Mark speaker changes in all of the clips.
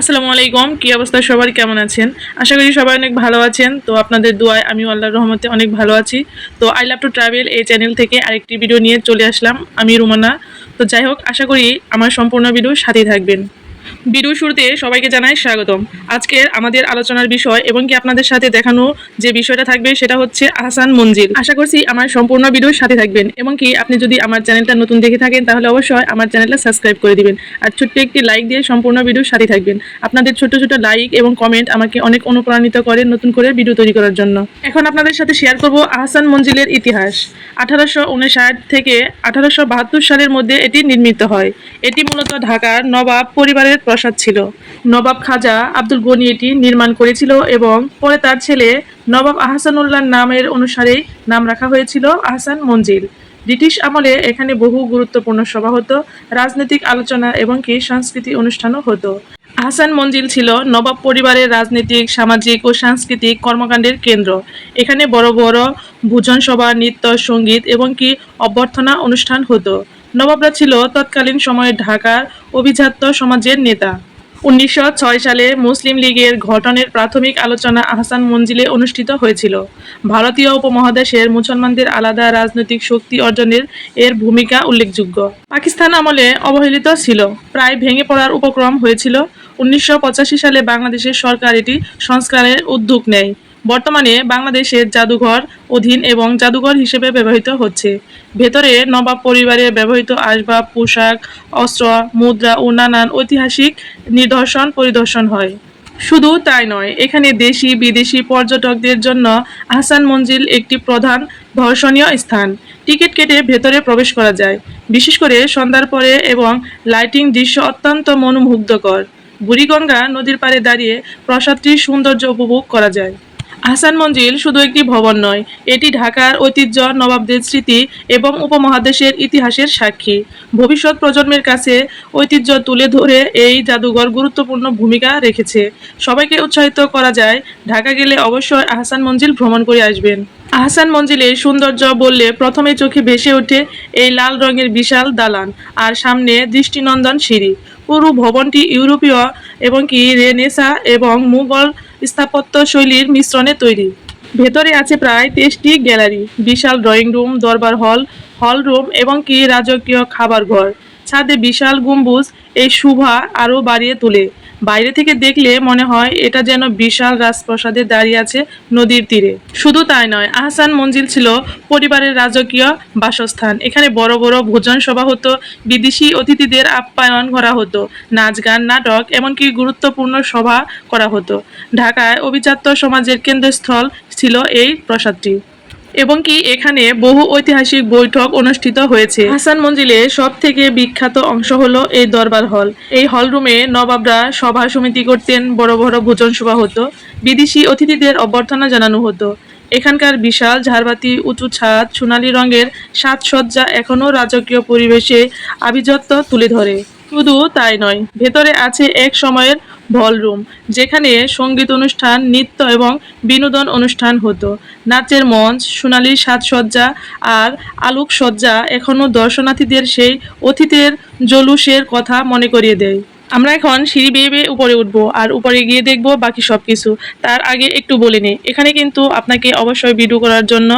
Speaker 1: আসসালামু আলাইকুম, কি অবস্থা? সবার কেমন আছেন? আশা করি সবাই অনেক ভালো আছেন। তো আপনাদের দোয়ায় আমি আল্লাহর রহমতে অনেক ভালো আছি। তো আই লাভ টু ট্রাভেল এই চ্যানেল থেকে আরেকটি ভিডিও নিয়ে চলে আসলাম। আমি রুমানা। তো যাই হোক, আশা করি আমার সম্পূর্ণ ভিডিও সাথেই থাকবেন। ভিডিও শুরুতে সবাইকে জানাই স্বাগতম। আজকের আমাদের আলোচনার বিষয় এবং কি আপনাদের সাথে দেখানো যে বিষয়টা থাকবে সেটা হচ্ছে আহসান মঞ্জিল। আশা করছি আমার সম্পূর্ণ ভিডিওর সাথে থাকবেন এবং কি আপনি যদি আমার চ্যানেলটা নতুন দেখে থাকেন তাহলে অবশ্যই আমার চ্যানেলটা সাবস্ক্রাইব করে দিবেন। আর ছোট্ট একটি লাইক দিয়ে সম্পূর্ণ ভিডিওর সাথে থাকবেন। আপনাদের ছোট ছোট লাইক এবং কমেন্ট আমাকে অনেক অনুপ্রাণিত করে নতুন করে ভিডিও তৈরি করার জন্য। এখন আপনাদের সাথে শেয়ার করব আহসান মঞ্জিলের ইতিহাস। আঠারোশো উনষাট থেকে আঠারোশো বাহাত্তর সালের মধ্যে এটি নির্মিত হয়। এটি মূলত ঢাকার নবাব পরিবারের প্রাসাদ ছিল। নবাব খাজা আব্দুল গনি এটি নির্মাণ করেছিল এবং পরে তার ছেলে নবাব আহসানুল্লাহ নামের অনুসারে নাম রাখা হয়েছিল আহসান মঞ্জিল। ব্রিটিশ আমলে এখানে বহু গুরুত্বপূর্ণ সভা হতো, রাজনৈতিক আলোচনা এবং কি সাংস্কৃতিক অনুষ্ঠানও হতো। আহসান মঞ্জিল ছিল নবাব পরিবারের রাজনৈতিক, সামাজিক ও সাংস্কৃতিক কর্মকাণ্ডের কেন্দ্র। এখানে বড় বড় ভোজন সভা নৃত্য, সংগীত এবং কি অভ্যর্থনা অনুষ্ঠান হতো। নবাবরা ছিল তৎকালীন সময়ে ঢাকার অভিজাত্য সমাজের নেতা। উনিশশো ছয় সালে মুসলিম লীগের ঘটনের প্রাথমিক আলোচনা আহসান মঞ্জিলে অনুষ্ঠিত হয়েছিল। ভারতীয় উপমহাদেশের মুসলমানদের আলাদা রাজনৈতিক শক্তি অর্জনের এর ভূমিকা উল্লেখযোগ্য। পাকিস্তান আমলে অবহেলিত ছিল। প্রায় ভেঙে পড়ার উপক্রম হয়েছিল। উনিশশো পঁচাশি সালে বাংলাদেশের সরকার এটি সংস্কারের উদ্যোগ নেয়। বর্তমানে বাংলাদেশের জাদুঘর অধীন এবং জাদুঘর হিসেবে ব্যবহৃত হচ্ছে। ভেতরে নবাব পরিবারের ব্যবহৃত আসবাব, পোশাক, অস্ত্র, মুদ্রা ও নানান ঐতিহাসিক নিদর্শন পরিদর্শন হয়। শুধু তাই নয়, এখানে দেশি, বিদেশি পর্যটকদের জন্য আহসান মঞ্জিল একটি প্রধান দর্শনীয় স্থান। টিকিট কেটে ভেতরে প্রবেশ করা যায়। বিশেষ করে সন্ধ্যার পরে এবং লাইটিং দৃশ্য অত্যন্ত মনোমুগ্ধকর। বুড়িগঙ্গা নদীর পাড়ে দাঁড়িয়ে প্রাসাদটির সৌন্দর্য উপভোগ করা যায়। আহসান মঞ্জিল শুধু একটি ভবন নয়, এটি ঢাকার ঐতিহ্য, নবাবদের স্মৃতি এবং উপমহাদেশের ইতিহাসের সাক্ষী। ভবিষ্যৎ প্রজন্মের কাছে ঐতিহ্য তুলে ধরে এই জাদুঘর গুরুত্বপূর্ণ ভূমিকা রেখেছে। সবাইকে উৎসাহিত করা যায়, ঢাকা গেলে অবশ্যই আহসান মঞ্জিল ভ্রমণ করে আসবেন। আহসান মঞ্জিলের সৌন্দর্য বললে প্রথমে চোখে ভেসে ওঠে এই লাল রঙের বিশাল দালান আর সামনে দৃষ্টিনন্দন সিঁড়ি। পুরো ভবনটি ইউরোপীয় এবং কি রেনেসা এবং মুঘল স্থাপত্য শৈলীর মিশ্রণে তৈরি। ভেতরে আছে প্রায় তেইশটি গ্যালারি, বিশাল ড্রয়িং রুম, দরবার হল হল রুম এবং কি রাজকীয় খাবার ঘর। ছাদে বিশাল গম্বুজ এই শোভা আরও বাড়িয়ে তোলে। বাইরে থেকে দেখলে মনে হয় এটা যেন বিশাল রাজপ্রাসাদে দাঁড়িয়ে আছে নদীর তীরে। শুধু তাই নয়, আহসান মঞ্জিল ছিল পরিবারের রাজকীয় বাসস্থান। এখানে বড় বড় ভোজন সভা হতো, বিদেশি অতিথিদের আপ্যায়ন করা হতো, নাচ গান, নাটক, এমনকি গুরুত্বপূর্ণ সভা করা হতো। ঢাকায় অভিজাত্য সমাজের কেন্দ্রস্থল ছিল এই প্রাসাদটি। এবং কি এখানে বহু ঐতিহাসিক বৈঠক অনুষ্ঠিত হয়েছে। হাসান মঞ্জিলে সব থেকে বিখ্যাত অংশ হলো এই দরবার হল। এই হল রুমে নবাবরা সভা সমিতি করতেন, বড় বড় ভোজন সভা হতো, বিদেশি অতিথিদের অভ্যর্থনা জানানো হতো। এখানকার বিশাল ঝাড়বাতি, উঁচু ছাদ, সোনালী রঙের সাজসজ্জা এখনও রাজকীয় পরিবেশে আভিজাত্য তুলে ধরে। শুধু তাই নয়, ভেতরে আছে এক সময়ের বলরুম যেখানে সংগীত অনুষ্ঠান, নৃত্য এবং বিনোদন অনুষ্ঠান হতো। নাচের মঞ্চ, সোনালি সাজসজ্জা আর আলোকসজ্জা এখনও দর্শনার্থীদের সেই অতীতের জলুসের কথা মনে করিয়ে দেয়। আমরা এখন সিঁড়ি বেয়ে বেয়ে উপরে উঠবো আর উপরে গিয়ে দেখব বাকি সব কিছু তার আগে একটু বলে নিই। এখানে কিন্তু আপনাকে অবশ্যই ভিডিও করার জন্য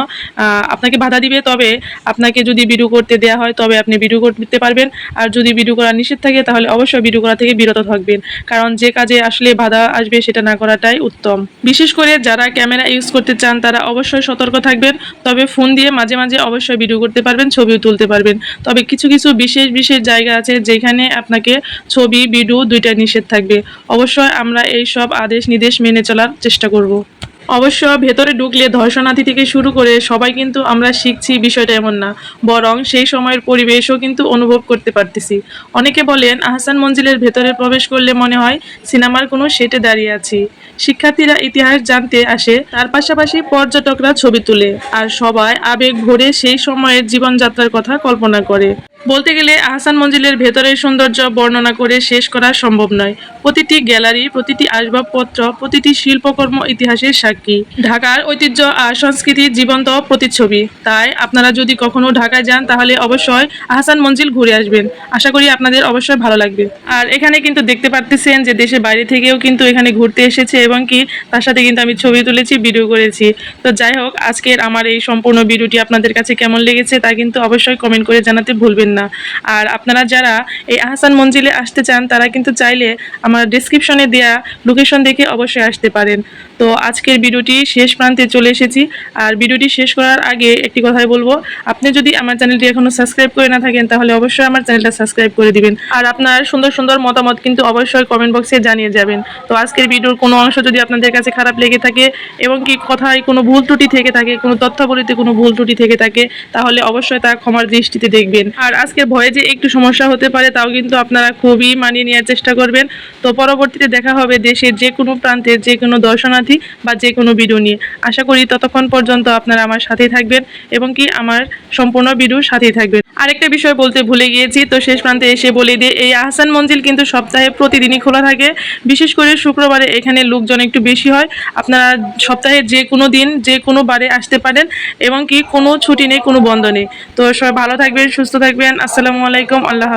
Speaker 1: আপনাকে বাধা দিবে, তবে আপনাকে যদি ভিডিও করতে দেওয়া হয়, তবে আপনি ভিডিও করতে পারবেন। আর যদি ভিডিও করা নিষেধ থাকে, তাহলে অবশ্যই ভিডিও করা থেকে বিরত থাকবেন। কারণ যে কাজে আসলে বাধা আসবে, সেটা না করাটাই উত্তম। বিশেষ করে যারা ক্যামেরা ইউজ করতে চান, তারা অবশ্যই সতর্ক থাকবেন। তবে ফোন দিয়ে মাঝে মাঝে অবশ্যই ভিডিও করতে পারবেন, ছবিও তুলতে পারবেন। তবে কিছু কিছু বিশেষ বিশেষ জায়গা আছে, যেখানে আপনাকে ছবি ভিডিও দুইটা নিষেধ থাকবে। অবশ্যই আমরা এই সব আদেশ নির্দেশ মেনে চলার চেষ্টা করব। অবশ্য ভেতরে ঢুকলে ধর্ষণার্থী থেকে শুরু করে সবাই কিন্তু আমরা শিখছি বিষয়টা এমন না। বরং সেই সময়ের পরিবেশও কিন্তু অনুভব করতে পারতেছি। অনেকে বলেন, আহসান মঞ্জিলের ভেতরে প্রবেশ করলে মনে হয় সিনেমার কোনো সেটে দাঁড়িয়ে আছি। শিক্ষার্থীরা ইতিহাস জানতে আসে, তার পাশাপাশি পর্যটকরা ছবি তুলে। আর সবাই আবেগ ভরে সেই সময়ের জীবনযাত্রার কথা কল্পনা করে। বলতে গেলে আহসান মঞ্জিলের ভেতরের সৌন্দর্য বর্ণনা করে শেষ করা সম্ভব নয়। প্রতিটি গ্যালারি, প্রতিটি আসবাবপত্র, প্রতিটি শিল্পকর্ম ইতিহাসের সাক্ষী। ঢাকার ঐতিহ্য আর সংস্কৃতির জীবন্ত প্রতিচ্ছবি। তাই আপনারা যদি কখনো ঢাকায় যান, তাহলে অবশ্যই আহসান মঞ্জিল ঘুরে আসবেন। আশা করি আপনাদের অবশ্যই ভালো লাগবে। আর এখানে কিন্তু দেখতে পারতেছেন যে দেশের বাইরে থেকেও কিন্তু এখানে ঘুরতে এসেছে এবং কি তার সাথে কিন্তু আমি ছবি তুলেছি, ভিডিও করেছি। তো যাই হোক, আজকের আমার এই সম্পূর্ণ ভিডিওটি আপনাদের কাছে কেমন লেগেছে তা কিন্তু অবশ্যই কমেন্ট করে জানাতে ভুলবেন না। আর আপনারা যারা এই আহসান মঞ্জিলে আসতে চান, তারা কিন্তু চাইলে আমার ডিসক্রিপশনে দেওয়া লোকেশন দেখে অবশ্যই আসতে পারেন। তো আজকের ভিডিওটি শেষ প্রান্তে চলে এসেছি। আর ভিডিওটি শেষ করার আগে একটি কথাই বলব, আপনি যদি আমার চ্যানেলটি এখনও সাবস্ক্রাইব করে না থাকেন, তাহলে অবশ্যই আমার চ্যানেলটা সাবস্ক্রাইব করে দিবেন। আর আপনার সুন্দর সুন্দর মতামত কিন্তু অবশ্যই কমেন্ট বক্সে জানিয়ে যাবেন। তো আজকের ভিডিওর কোনো অংশ যদি আপনাদের কাছে খারাপ লেগে থাকে, এবং কি কথায় কোনো ভুল ত্রুটি থেকে থাকে, কোনো তথ্যাবলিতে কোনো ভুল ত্রুটি থেকে থাকে, তাহলে অবশ্যই তা ক্ষমার দৃষ্টিতে দেখবেন। আর আজকের ভয়ে যে একটু সমস্যা হতে পারে, তাও কিন্তু আপনারা খুবই মানিয়ে নেওয়ার চেষ্টা করবেন। তো পরবর্তীতে দেখা হবে দেশের যে কোনো প্রান্তের যে কোনো দর্শনার্থী বা যে কোনো ভিডিও নিয়ে। আশা করি ততক্ষণ পর্যন্ত আপনারা আমার সাথেই থাকবেন এবং কি আমার সম্পূর্ণ ভিডিওর সাথেই থাকবেন। আরেকটা বিষয় বলতে ভুলে গিয়েছি, তো শেষ প্রান্তে এসে বলে দিয়ে এই আহসান মঞ্জিল কিন্তু সপ্তাহে প্রতিদিনই খোলা থাকে। বিশেষ করে শুক্রবারে এখানে লোকজন একটু বেশি হয়। আপনারা সপ্তাহে যে কোনো দিন, যে কোনো বারে আসতে পারেন এবং কি কোনো ছুটি নেই, কোনো বন্ধ নেই। তো সবাই ভালো থাকবেন, সুস্থ থাকবেন। আসসালামু আলাইকুম আল্লাহ।